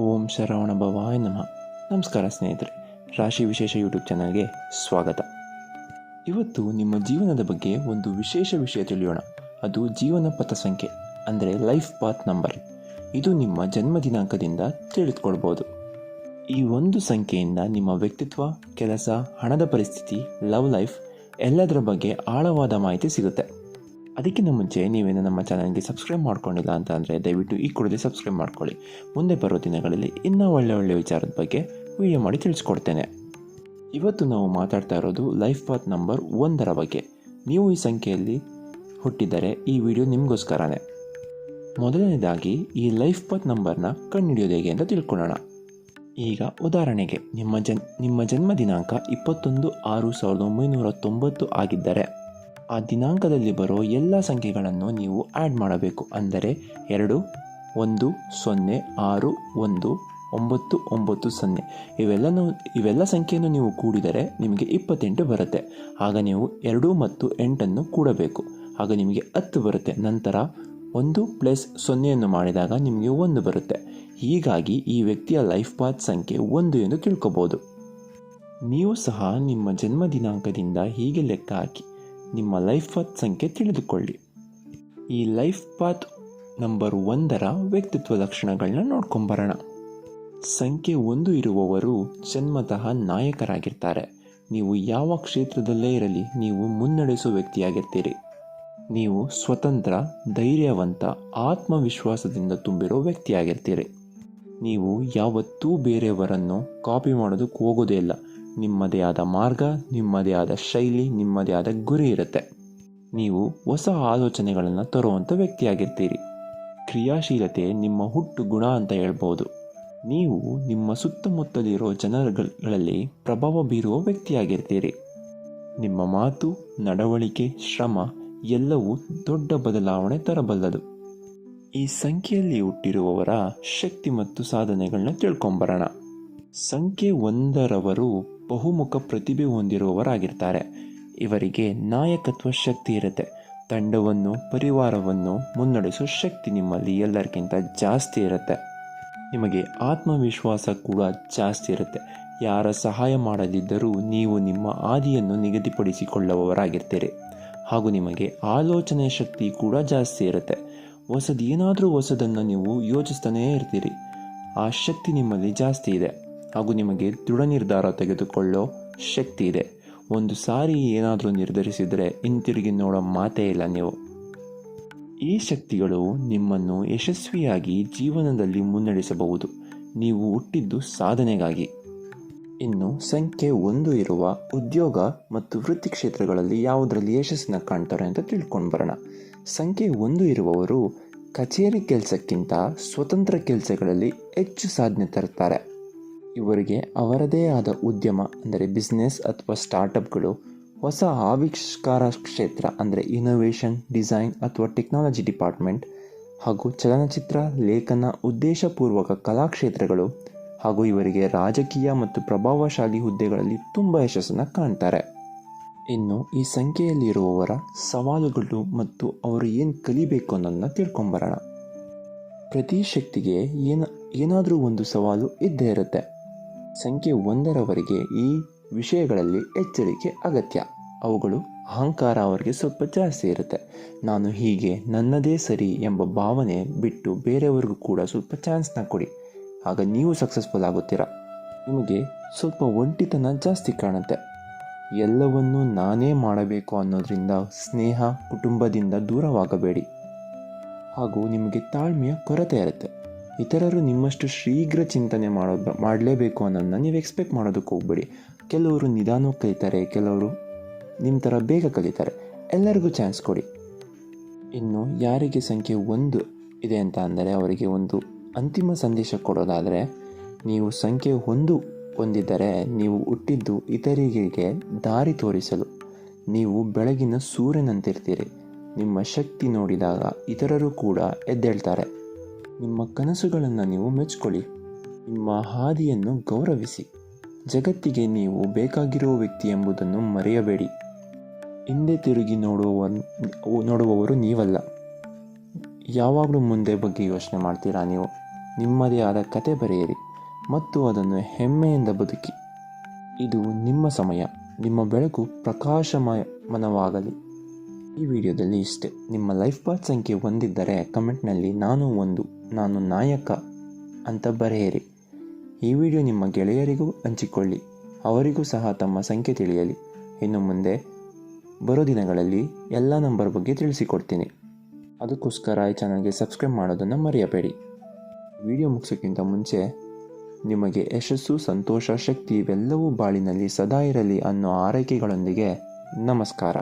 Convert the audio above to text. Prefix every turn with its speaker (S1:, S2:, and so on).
S1: ಓಂ ಶರವಣ ಭವಾಯ ನಮಃ. ನಮಸ್ಕಾರ ಸ್ನೇಹಿತರೆ, ರಾಶಿ ವಿಶೇಷ ಯೂಟ್ಯೂಬ್ ಚಾನಲ್ಗೆ ಸ್ವಾಗತ. ಇವತ್ತು ನಿಮ್ಮ ಜೀವನದ ಬಗ್ಗೆ ಒಂದು ವಿಶೇಷ ವಿಷಯ ತಿಳಿಯೋಣ. ಅದು ಜೀವನ ಪಥ ಸಂಖ್ಯೆ, ಅಂದರೆ ಲೈಫ್ ಪಾತ್ ನಂಬರ್ ಇದು ನಿಮ್ಮ ಜನ್ಮ ದಿನಾಂಕದಿಂದ ತಿಳಿದುಕೊಳ್ಬೋದು. ಈ ಒಂದು ಸಂಖ್ಯೆಯಿಂದ ನಿಮ್ಮ ವ್ಯಕ್ತಿತ್ವ, ಕೆಲಸ, ಹಣದ ಪರಿಸ್ಥಿತಿ ಲವ್ ಲೈಫ್ ಎಲ್ಲದರ ಬಗ್ಗೆ ಆಳವಾದ ಮಾಹಿತಿ ಸಿಗುತ್ತೆ. ಅದಕ್ಕಿಂತ ಮುಂಚೆ ನೀವೇನು ನಮ್ಮ ಚಾನಲ್ಗೆ ಸಬ್ಸ್ಕ್ರೈಬ್ ಮಾಡ್ಕೊಂಡಿಲ್ಲ ಅಂತ ಅಂದರೆ ದಯವಿಟ್ಟು ಈ ಕೂಡಲೇ ಸಬ್ಸ್ಕ್ರೈಬ್ ಮಾಡ್ಕೊಳ್ಳಿ. ಮುಂದೆ ಬರೋ ದಿನಗಳಲ್ಲಿ ಇನ್ನೂ ಒಳ್ಳೆ ಒಳ್ಳೆ ವಿಚಾರದ ಬಗ್ಗೆ ವಿಡಿಯೋ ಮಾಡಿ ತಿಳಿಸ್ಕೊಡ್ತೇನೆ. ಇವತ್ತು ನಾವು ಮಾತಾಡ್ತಾ ಇರೋದು ಲೈಫ್ ಪಾತ್ ನಂಬರ್ ಒಂದರ ಬಗ್ಗೆ. ನೀವು ಈ ಸಂಖ್ಯೆಯಲ್ಲಿ ಹುಟ್ಟಿದರೆ ಈ ವಿಡಿಯೋ ನಿಮಗೋಸ್ಕರನೇ. ಮೊದಲನೇದಾಗಿ ಈ ಲೈಫ್ ಪಾತ್ ನಂಬರ್ನ ಕಂಡುಹಿಡಿಯೋದು ಹೇಗೆ ಅಂತ ತಿಳ್ಕೊಳ್ಳೋಣ. ಈಗ ಉದಾಹರಣೆಗೆ ನಿಮ್ಮ ಜನ್, ನಿಮ್ಮ ಜನ್ಮ ದಿನಾಂಕ ಇಪ್ಪತ್ತೊಂದು ಆರು ಸಾವಿರದ ಒಂಬೈನೂರ ತೊಂಬತ್ತು ಆಗಿದ್ದರೆ. ಆ ದಿನಾಂಕದಲ್ಲಿ ಬರೋ ಎಲ್ಲ ಸಂಖ್ಯೆಗಳನ್ನು ನೀವು ಆ್ಯಡ್ ಮಾಡಬೇಕು. ಅಂದರೆ ಎರಡು, ಒಂದು, ಸೊನ್ನೆ, ಆರು, ಒಂದು, ಒಂಬತ್ತು ಒಂಬತ್ತು, ಸೊನ್ನೆ. ಇವೆಲ್ಲನೂ, ಇವೆಲ್ಲ ಸಂಖ್ಯೆಯನ್ನು ನೀವು ಕೂಡಿದರೆ ನಿಮಗೆ ಇಪ್ಪತ್ತೆಂಟು ಬರುತ್ತೆ. ಆಗ ನೀವು ಎರಡು ಮತ್ತು ಎಂಟನ್ನು ಕೂಡಬೇಕು. ಆಗ ನಿಮಗೆ ಹತ್ತು ಬರುತ್ತೆ. ನಂತರ ಒಂದು ಪ್ಲಸ್ ಸೊನ್ನೆಯನ್ನು ಮಾಡಿದಾಗ ನಿಮಗೆ ಒಂದು ಬರುತ್ತೆ. ಹೀಗಾಗಿ ಈ ವ್ಯಕ್ತಿಯ ಲೈಫ್ ಪಾತ್ ಸಂಖ್ಯೆ ಒಂದು ಎಂದು ತಿಳ್ಕೊಬೋದು. ನೀವು ಸಹ ನಿಮ್ಮ ಜನ್ಮ ದಿನಾಂಕದಿಂದ ಹೀಗೆ ಲೆಕ್ಕ ಹಾಕಿ. ನಿಮ್ಮ ಲೈಫ್ ಪಾತ್ ಸಂಖ್ಯೆ ತಿಳಿದುಕೊಳ್ಳಿ. ಈ ಲೈಫ್ ಪಾತ್ ನಂಬರ್ ಒಂದರ ವ್ಯಕ್ತಿತ್ವ ಲಕ್ಷಣಗಳನ್ನ ನೋಡ್ಕೊಂಬರೋಣ. ಸಂಖ್ಯೆ ಒಂದು ಇರುವವರು ಜನ್ಮತಃ ನಾಯಕರಾಗಿರ್ತಾರೆ. ನೀವು ಯಾವ ಕ್ಷೇತ್ರದಲ್ಲೇ ಇರಲಿ ನೀವು ಮುನ್ನಡೆಸುವ ವ್ಯಕ್ತಿಯಾಗಿರ್ತೀರಿ. ನೀವು ಸ್ವತಂತ್ರ, ಧೈರ್ಯವಂತ, ಆತ್ಮವಿಶ್ವಾಸದಿಂದ ತುಂಬಿರೋ ವ್ಯಕ್ತಿಯಾಗಿರ್ತೀರಿ. ನೀವು ಯಾವತ್ತೂ ಬೇರೆಯವರನ್ನು ಕಾಪಿ ಮಾಡೋದಕ್ಕೆ ಹೋಗೋದೇ ಇಲ್ಲ. ನಿಮ್ಮದೇ ಆದ ಮಾರ್ಗ, ನಿಮ್ಮದೇ ಆದ ಶೈಲಿ, ನಿಮ್ಮದೇ ಆದ ಗುರಿ ಇರುತ್ತೆ. ನೀವು ಹೊಸ ಆಲೋಚನೆಗಳನ್ನು ತರುವಂಥ ವ್ಯಕ್ತಿಯಾಗಿರ್ತೀರಿ. ಕ್ರಿಯಾಶೀಲತೆ ನಿಮ್ಮ ಹುಟ್ಟು ಗುಣ ಅಂತ ಹೇಳ್ಬೋದು. ನೀವು ನಿಮ್ಮ ಸುತ್ತಮುತ್ತಲಿರೋ ಜನರುಗಳಲ್ಲಿ ಪ್ರಭಾವ ಬೀರುವ ವ್ಯಕ್ತಿಯಾಗಿರ್ತೀರಿ. ನಿಮ್ಮ ಮಾತು, ನಡವಳಿಕೆ, ಶ್ರಮ ಎಲ್ಲವೂ ದೊಡ್ಡ ಬದಲಾವಣೆ ತರಬಲ್ಲದು. ಈ ಸಂಖ್ಯೆಯಲ್ಲಿ ಹುಟ್ಟಿರುವವರ ಶಕ್ತಿ ಮತ್ತು ಸಾಧನೆಗಳನ್ನ ತಿಳ್ಕೊಂಬರೋಣ. ಸಂಖ್ಯೆ ಒಂದರವರು ಬಹುಮುಖ ಪ್ರತಿಭೆ ಹೊಂದಿರುವವರಾಗಿರ್ತಾರೆ. ಇವರಿಗೆ ನಾಯಕತ್ವ ಶಕ್ತಿ ಇರುತ್ತೆ. ತಂಡವನ್ನು, ಪರಿವಾರವನ್ನು ಮುನ್ನಡೆಸೋ ಶಕ್ತಿ ನಿಮ್ಮಲ್ಲಿ ಎಲ್ಲರಿಗಿಂತ ಜಾಸ್ತಿ ಇರುತ್ತೆ. ನಿಮಗೆ ಆತ್ಮವಿಶ್ವಾಸ ಕೂಡ ಜಾಸ್ತಿ ಇರುತ್ತೆ. ಯಾರ ಸಹಾಯ ಮಾಡದಿದ್ದರೂ ನೀವು ನಿಮ್ಮ ಆದಿಯನ್ನು ನಿಗದಿಪಡಿಸಿಕೊಳ್ಳುವವರಾಗಿರ್ತೀರಿ. ಹಾಗೂ ನಿಮಗೆ ಆಲೋಚನೆ ಶಕ್ತಿ ಕೂಡ ಜಾಸ್ತಿ ಇರುತ್ತೆ. ಹೊಸದೇನಾದರೂ ಹೊಸದನ್ನು ನೀವು ಯೋಚಿಸ್ತಾನೇ ಇರ್ತೀರಿ. ಆ ಶಕ್ತಿ ನಿಮ್ಮಲ್ಲಿ ಜಾಸ್ತಿ ಇದೆ. ಹಾಗೂ ನಿಮಗೆ ದೃಢ ನಿರ್ಧಾರ ತೆಗೆದುಕೊಳ್ಳೋ ಶಕ್ತಿ ಇದೆ. ಒಂದು ಸಾರಿ ಏನಾದರೂ ನಿರ್ಧರಿಸಿದರೆ ಹಿಂತಿರುಗಿ ನೋಡೋ ಮಾತೇ ಇಲ್ಲ ನೀವು. ಈ ಶಕ್ತಿಗಳು ನಿಮ್ಮನ್ನು ಯಶಸ್ವಿಯಾಗಿ ಜೀವನದಲ್ಲಿ ಮುನ್ನಡೆಸಬಹುದು. ನೀವು ಹುಟ್ಟಿದ್ದು ಸಾಧನೆಗಾಗಿ. ಇನ್ನು ಸಂಖ್ಯೆ ಒಂದು ಇರುವ ಉದ್ಯೋಗ ಮತ್ತು ವೃತ್ತಿ ಕ್ಷೇತ್ರಗಳಲ್ಲಿ ಯಾವುದರಲ್ಲಿ ಯಶಸ್ಸನ್ನು ಕಾಣ್ತಾರೆ ಅಂತ ತಿಳ್ಕೊಂಡು ಬರೋಣ. ಸಂಖ್ಯೆ ಒಂದು ಇರುವವರು ಕಚೇರಿ ಕೆಲಸಕ್ಕಿಂತ ಸ್ವತಂತ್ರ ಕೆಲಸಗಳಲ್ಲಿ ಹೆಚ್ಚು ಸಾಧನೆ ತರುತ್ತಾರೆ ಇವರಿಗೆ ಅವರದೇ ಆದ ಉದ್ಯಮ, ಅಂದರೆ ಬಿಸ್ನೆಸ್ ಅಥವಾ ಸ್ಟಾರ್ಟಪ್ಗಳು ಹೊಸ ಆವಿಷ್ಕಾರ ಕ್ಷೇತ್ರ, ಅಂದರೆ ಇನೋವೇಷನ್ ಡಿಸೈನ್ ಅಥವಾ ಟೆಕ್ನಾಲಜಿ ಡಿಪಾರ್ಟ್ಮೆಂಟ್ ಹಾಗೂ ಚಲನಚಿತ್ರ, ಲೇಖನ, ಉದ್ದೇಶಪೂರ್ವಕ ಕಲಾಕ್ಷೇತ್ರಗಳು ಹಾಗೂ ಇವರಿಗೆ ರಾಜಕೀಯ ಮತ್ತು ಪ್ರಭಾವಶಾಲಿ ಹುದ್ದೆಗಳಲ್ಲಿ ತುಂಬ ಯಶಸ್ಸನ್ನು ಕಾಣ್ತಾರೆ. ಇನ್ನು ಈ ಸಂಖ್ಯೆಯಲ್ಲಿರುವವರ ಸವಾಲುಗಳು ಮತ್ತು ಅವರು ಏನು ಕಲಿಬೇಕು ಅನ್ನೋದನ್ನ ತಿಳ್ಕೊಂಬರೋಣ. ಪ್ರತಿ ಶಕ್ತಿಗೆ ಏನ, ಏನಾದರೂ ಒಂದು ಸವಾಲು ಇದ್ದೇ ಇರುತ್ತೆ. ಸಂಖ್ಯೆ ಒಂದರವರೆಗೆ ಈ ವಿಷಯಗಳಲ್ಲಿ ಎಚ್ಚರಿಕೆ ಅಗತ್ಯ. ಅವುಗಳು ಅಹಂಕಾರ ಅವರಿಗೆ ಸ್ವಲ್ಪ ಜಾಸ್ತಿ ಇರುತ್ತೆ. ನಾನು ಹೀಗೆ ನನ್ನದೇ ಸರಿ ಎಂಬ ಭಾವನೆ ಬಿಟ್ಟು ಬೇರೆಯವ್ರಿಗೂ ಕೂಡ ಸ್ವಲ್ಪ ಚಾನ್ಸ್ನ ಕೊಡಿ. ಆಗ ನೀವು ಸಕ್ಸಸ್ಫುಲ್ ಆಗುತ್ತೀರಾ. ನಿಮಗೆ ಸ್ವಲ್ಪ ಒಂಟಿತನ ಜಾಸ್ತಿ ಕಾಣುತ್ತೆ. ಎಲ್ಲವನ್ನೂ ನಾನೇ ಮಾಡಬೇಕು ಅನ್ನೋದ್ರಿಂದ ಸ್ನೇಹ, ಕುಟುಂಬದಿಂದ ದೂರವಾಗಬೇಡಿ. ಹಾಗೂ ನಿಮಗೆ ತಾಳ್ಮೆಯ ಕೊರತೆ ಇರುತ್ತೆ. ಇತರರು ನಿಮ್ಮಷ್ಟು ಶೀಘ್ರ ಚಿಂತನೆ ಮಾಡೋದು ಮಾಡಲೇಬೇಕು ಅನ್ನೋದನ್ನ ನೀವು ಎಕ್ಸ್ಪೆಕ್ಟ್ ಮಾಡೋದಕ್ಕೆ ಹೋಗ್ಬೇಡಿ. ಕೆಲವರು ನಿಧಾನವಾಗಿ ಕಲಿತಾರೆ, ಕೆಲವರು ನಿಮ್ಮ ಥರ ಬೇಗ ಕಲಿತಾರೆ. ಎಲ್ಲರಿಗೂ ಚಾನ್ಸ್ ಕೊಡಿ. ಇನ್ನು ಯಾರಿಗೆ ಸಂಖ್ಯೆ ಒಂದು ಇದೆ ಅಂತ ಅಂದರೆ ಅವರಿಗೆ ಒಂದು ಅಂತಿಮ ಸಂದೇಶ ಕೊಡೋದಾದರೆ, ನೀವು ಸಂಖ್ಯೆ ಒಂದು ಹೊಂದಿದ್ದರೆ ನೀವು ಹುಟ್ಟಿದ್ದು ಇತರರಿಗೆ ದಾರಿ ತೋರಿಸಲು. ನೀವು ಬೆಳಗಿನ ಸೂರ್ಯನಂತಿರ್ತೀರಿ. ನಿಮ್ಮ ಶಕ್ತಿ ನೋಡಿದಾಗ ಇತರರು ಕೂಡ ಎದ್ದೇಳ್ತಾರೆ. ನಿಮ್ಮ ಕನಸುಗಳನ್ನು ನೀವು ಮೆಚ್ಕೊಳ್ಳಿ. ನಿಮ್ಮ ಹಾದಿಯನ್ನು ಗೌರವಿಸಿ. ಜಗತ್ತಿಗೆ ನೀವು ಬೇಕಾಗಿರುವ ವ್ಯಕ್ತಿ ಎಂಬುದನ್ನು ಮರೆಯಬೇಡಿ. ಹಿಂದೆ ತಿರುಗಿ ನೋಡುವ ನೋಡುವವರು ನೀವಲ್ಲ. ಯಾವಾಗಲೂ ಮುಂದೆ ಬಗ್ಗೆ ಯೋಚನೆ ಮಾಡ್ತೀರಾ ನೀವು? ನಿಮ್ಮದೇ ಆದ ಕತೆ ಬರೆಯಿರಿ ಮತ್ತು ಅದನ್ನು ಹೆಮ್ಮೆಯಿಂದ ಬದುಕಿ. ಇದು ನಿಮ್ಮ ಸಮಯ. ನಿಮ್ಮ ಬೆಳಕು ಪ್ರಕಾಶಮಯಮನವಾಗಲಿ ಈ ವಿಡಿಯೋದಲ್ಲಿ ಇಷ್ಟೆ. ನಿಮ್ಮ ಲೈಫ್ ಪಾತ್ ಸಂಖ್ಯೆ ಒಂದಿದ್ದರೆ ಕಮೆಂಟ್ನಲ್ಲಿ ನಾನು ಒಂದು. ನಾನು ನಾಯಕ ಅಂತ ಬರೆಯಿರಿ. ಈ ವಿಡಿಯೋ ನಿಮ್ಮ ಗೆಳೆಯರಿಗೂ ಹಂಚಿಕೊಳ್ಳಿ. ಅವರಿಗೂ ಸಹ ತಮ್ಮ ಸಂಖ್ಯೆ ತಿಳಿಯಲಿ. ಇನ್ನು ಮುಂದೆ ಬರೋ ದಿನಗಳಲ್ಲಿ ಎಲ್ಲ ನಂಬರ್ ಬಗ್ಗೆ ತಿಳಿಸಿಕೊಡ್ತೀನಿ. ಅದಕ್ಕೋಸ್ಕರ ಈ ಚಾನಲ್ಗೆ ಸಬ್ಸ್ಕ್ರೈಬ್ ಮಾಡೋದನ್ನು ಮರೆಯಬೇಡಿ. ವಿಡಿಯೋ ಮುಗಿಸೋಕ್ಕಿಂತ ಮುಂಚೆ ನಿಮಗೆ ಯಶಸ್ಸು, ಸಂತೋಷ, ಶಕ್ತಿ ಇವೆಲ್ಲವೂ ಬಾಳಿನಲ್ಲಿ ಸದಾ ಇರಲಿ ಅನ್ನೋ ಆರೈಕೆಗಳೊಂದಿಗೆ ನಮಸ್ಕಾರ.